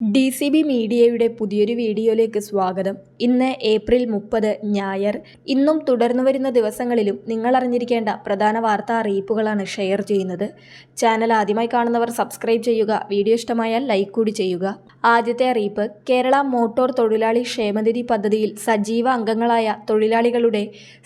D C B മീഡിയയുടെ പുതിയൊരു വീഡിയോയിലേക്ക് സ്വാഗതം. ഇന്ന് ഏപ്രിൽ മുപ്പത് ഞായർ. ഇന്നും തുടർന്നു വരുന്ന ദിവസങ്ങളിലും നിങ്ങൾ അറിഞ്ഞിരിക്കേണ്ട പ്രധാന വാർത്താ അറിയിപ്പുകളാണ് ഷെയർ ചെയ്യുന്നത്. ചാനൽ ആദ്യമായി കാണുന്നവർ സബ്സ്ക്രൈബ് ചെയ്യുക വീഡിയോ ഇഷ്ടമായാൽ ലൈക്ക് കൂടി ചെയ്യുക. ആദ്യത്തെ അറിയിപ്പ് കേരള മോട്ടോർ തൊഴിലാളി ക്ഷേമനിധി പദ്ധതിയിൽ സജീവ അംഗങ്ങളായ തൊഴിലാളികളുടെ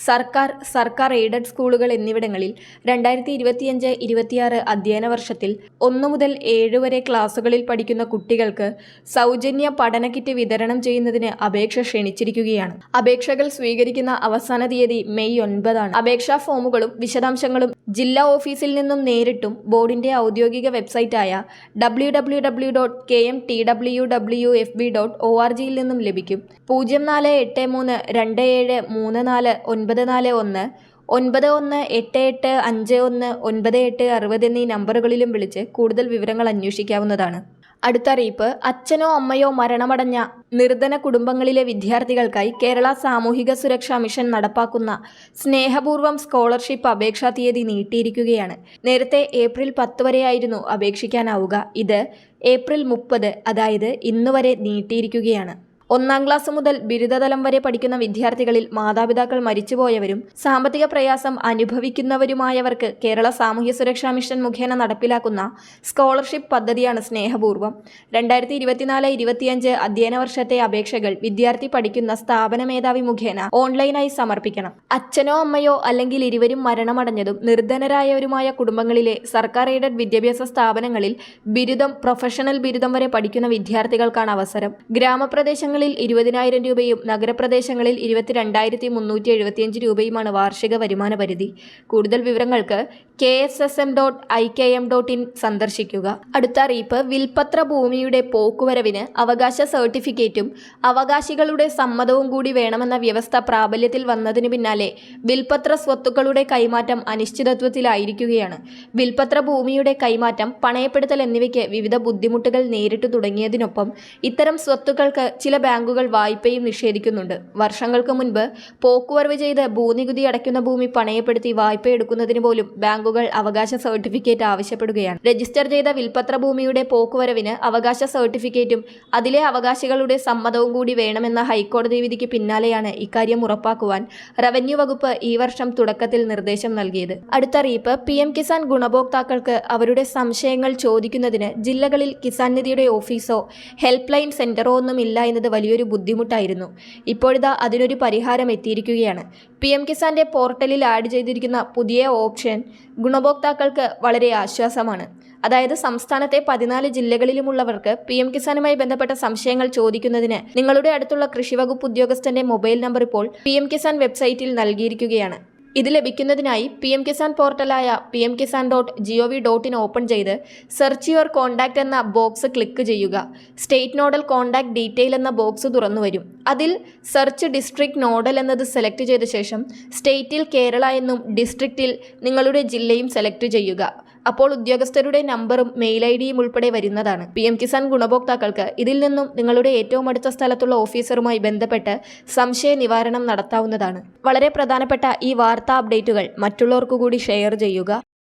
സർക്കാർ സർക്കാർ എയ്ഡഡ് സ്കൂളുകൾ എന്നിവിടങ്ങളിൽ രണ്ടായിരത്തി ഇരുപത്തിയഞ്ച് ഇരുപത്തിയാറ് അധ്യയന വർഷത്തിൽ ഒന്നു മുതൽ ഏഴ് വരെ ക്ലാസുകളിൽ പഠിക്കുന്ന കുട്ടികൾക്ക് സൗജന്യ പഠന കിറ്റ് വിതരണം ചെയ്യുന്നതിന് അപേക്ഷ ക്ഷണിച്ചിരിക്കുകയാണ്. അപേക്ഷകൾ സ്വീകരിക്കുന്ന അവസാന തീയതി മെയ് ഒൻപതാണ്. അപേക്ഷാ ഫോമുകളും വിശദാംശങ്ങളും ജില്ലാ ഓഫീസിൽ നിന്നും നേരിട്ടും ബോർഡിന്റെ ഔദ്യോഗിക വെബ്സൈറ്റായ W W W dot K M T W W F B dot O R ജിയിൽ നിന്നും ലഭിക്കും. പൂജ്യം നാല് എട്ട് മൂന്ന് രണ്ട് ഏഴ് മൂന്ന് നാല് ഒൻപത് നാല് ഒന്ന് ഒൻപത് ഒന്ന് എട്ട് എട്ട് അഞ്ച് ഒന്ന് ഒൻപത് എട്ട് അറുപത് എന്നീ നമ്പറുകളിലും വിളിച്ച് കൂടുതൽ വിവരങ്ങൾ അന്വേഷിക്കാവുന്നതാണ്. അടുത്ത അറിയിപ്പ് അച്ഛനോ അമ്മയോ മരണമടഞ്ഞ നിർധന കുടുംബങ്ങളിലെ വിദ്യാർത്ഥികൾക്കായി കേരള സാമൂഹിക സുരക്ഷാ മിഷൻ നടപ്പാക്കുന്ന സ്നേഹപൂർവം സ്കോളർഷിപ്പ് അപേക്ഷാ തീയതി നീട്ടിയിരിക്കുകയാണ്. നേരത്തെ ഏപ്രിൽ പത്ത് വരെയായിരുന്നു അപേക്ഷിക്കാനാവുക. ഇത് ഏപ്രിൽ മുപ്പത് അതായത് ഇന്നുവരെ നീട്ടിയിരിക്കുകയാണ്. ഒന്നാം ക്ലാസ് മുതൽ ബിരുദതലം വരെ പഠിക്കുന്ന വിദ്യാർത്ഥികളിൽ മാതാപിതാക്കൾ മരിച്ചുപോയവരും സാമ്പത്തിക പ്രയാസം അനുഭവിക്കുന്നവരുമായവർക്ക് കേരള സാമൂഹ്യ സുരക്ഷാ മിഷൻ മുഖേന നടപ്പിലാക്കുന്ന സ്കോളർഷിപ്പ് പദ്ധതിയാണ് സ്നേഹപൂർവം രണ്ടായിരത്തി ഇരുപത്തിനാല് ഇരുപത്തിയഞ്ച് അധ്യയന വർഷത്തെ അപേക്ഷകൾ വിദ്യാർത്ഥി പഠിക്കുന്ന സ്ഥാപന മേധാവി മുഖേന ഓൺലൈനായി സമർപ്പിക്കണം. അച്ഛനോ അമ്മയോ അല്ലെങ്കിൽ ഇരുവരും മരണമടഞ്ഞതും നിർധനരായവരുമായ കുടുംബങ്ങളിലെ സർക്കാർ എയ്ഡഡ് വിദ്യാഭ്യാസ സ്ഥാപനങ്ങളിൽ ബിരുദം പ്രൊഫഷണൽ ബിരുദം വരെ പഠിക്കുന്ന വിദ്യാർത്ഥികൾക്കാണ് അവസരം. ഗ്രാമപ്രദേശങ്ങളിൽ ഇരുപതിനായിരം രൂപയും നഗരപ്രദേശങ്ങളിൽ ഇരുപത്തിരണ്ടായിരത്തി മുന്നൂറ്റി എഴുപത്തിയഞ്ച് രൂപയുമാണ് വാർഷിക വരുമാന പരിധി. കൂടുതൽ വിവരങ്ങൾക്ക് K S S M dot I K M dot in സന്ദർശിക്കുക. അടുത്ത അറിയിപ്പ് വിൽപത്ര ഭൂമിയുടെ പോക്കുവരവിന് അവകാശ സർട്ടിഫിക്കറ്റും അവകാശികളുടെ സമ്മതവും കൂടി വേണമെന്ന വ്യവസ്ഥ പ്രാബല്യത്തിൽ വന്നതിന് പിന്നാലെ വിൽപത്ര സ്വത്തുക്കളുടെ കൈമാറ്റം അനിശ്ചിതത്വത്തിലായിരിക്കുകയാണ്. വിൽപത്ര ഭൂമിയുടെ കൈമാറ്റം പണയപ്പെടുത്തൽ എന്നിവയ്ക്ക് വിവിധ ബുദ്ധിമുട്ടുകൾ നേരിട്ടു തുടങ്ങിയതിനൊപ്പം ഇത്തരം സ്വത്തുക്കൾക്ക് ചില ബാങ്കുകൾ വായ്പയും നിഷേധിക്കുന്നുണ്ട്. വർഷങ്ങൾക്ക് മുൻപ് പോക്കുവരവ് ചെയ്ത് ഭൂനികുതി അടയ്ക്കുന്ന ഭൂമി പണയപ്പെടുത്തി വായ്പ എടുക്കുന്നതിന് പോലും ബാങ്കുകൾ അവകാശ സർട്ടിഫിക്കറ്റ് ആവശ്യപ്പെടുകയാണ്. രജിസ്റ്റർ ചെയ്ത വിൽപ്പത്ര ഭൂമിയുടെ പോക്കുവരവിന് അവകാശ സർട്ടിഫിക്കറ്റും അതിലെ അവകാശികളുടെ സമ്മതവും കൂടി വേണമെന്ന ഹൈക്കോടതി വിധിക്ക് പിന്നാലെയാണ് ഇക്കാര്യം ഉറപ്പാക്കുവാൻ റവന്യൂ വകുപ്പ് ഈ വർഷം തുടക്കത്തിൽ നിർദ്ദേശം നൽകിയത്. അടുത്തറിയിപ്പ് പി എം കിസാൻ ഗുണഭോക്താക്കൾക്ക് അവരുടെ സംശയങ്ങൾ ചോദിക്കുന്നതിന് ജില്ലകളിൽ കിസാൻ നിധിയുടെ ഓഫീസോ ഹെൽപ്പ് ലൈൻ സെന്ററോ ഒന്നും ഇല്ല എന്നത് വലിയൊരു ബുദ്ധിമുട്ടായിരുന്നു. ഇപ്പോഴിതാ അതിനൊരു പരിഹാരം എത്തിയിരിക്കുകയാണ്. പി എം കിസാന്റെ പോർട്ടലിൽ ആഡ് ചെയ്തിരിക്കുന്ന പുതിയ ഓപ്ഷൻ ഗുണഭോക്താക്കൾക്ക് വളരെ ആശ്വാസമാണ്. അതായത് സംസ്ഥാനത്തെ പതിനാല് ജില്ലകളിലുമുള്ളവർക്ക് പി എം കിസാനുമായി ബന്ധപ്പെട്ട സംശയങ്ങൾ ചോദിക്കുന്നതിന് നിങ്ങളുടെ അടുത്തുള്ള കൃഷിവകുപ്പ് ഉദ്യോഗസ്ഥന്റെ മൊബൈൽ നമ്പർ ഇപ്പോൾ പി എം കിസാൻ വെബ്സൈറ്റിൽ നൽകിയിരിക്കുകയാണ്. ഇത് ലഭിക്കുന്നതിനായി P M Kisan പോർട്ടലായ P M Kisan dot G O V dot in open ചെയ്ത് സെർച്ച് യുവർ കോൺടാക്റ്റ് എന്ന ബോക്സ് ക്ലിക്ക് ചെയ്യുക. സ്റ്റേറ്റ് നോഡൽ കോൺടാക്ട് ഡീറ്റെയിൽ എന്ന ബോക്സ് തുറന്നു വരും. അതിൽ സെർച്ച് ഡിസ്ട്രിക്ട് നോഡൽ എന്നത് സെലക്ട് ചെയ്ത ശേഷം സ്റ്റേറ്റിൽ കേരള എന്നും ഡിസ്ട്രിക്റ്റിൽ നിങ്ങളുടെ ജില്ലയും സെലക്ട് ചെയ്യുക. അപ്പോൾ ഉദ്യോഗസ്ഥരുടെ നമ്പറും മെയിൽ ഐ ഡിയും ഉൾപ്പെടെ വരുന്നതാണ്. പി എം കിസാൻ ഗുണഭോക്താക്കൾക്ക് ഇതിൽ നിന്നും നിങ്ങളുടെ ഏറ്റവും അടുത്ത സ്ഥലത്തുള്ള ഓഫീസറുമായി ബന്ധപ്പെട്ട് സംശയ നിവാരണം നടത്താവുന്നതാണ്. വളരെ പ്രധാനപ്പെട്ട ഈ വാർത്താ അപ്ഡേറ്റുകൾ മറ്റുള്ളവർക്കു കൂടി ഷെയർ ചെയ്യുക.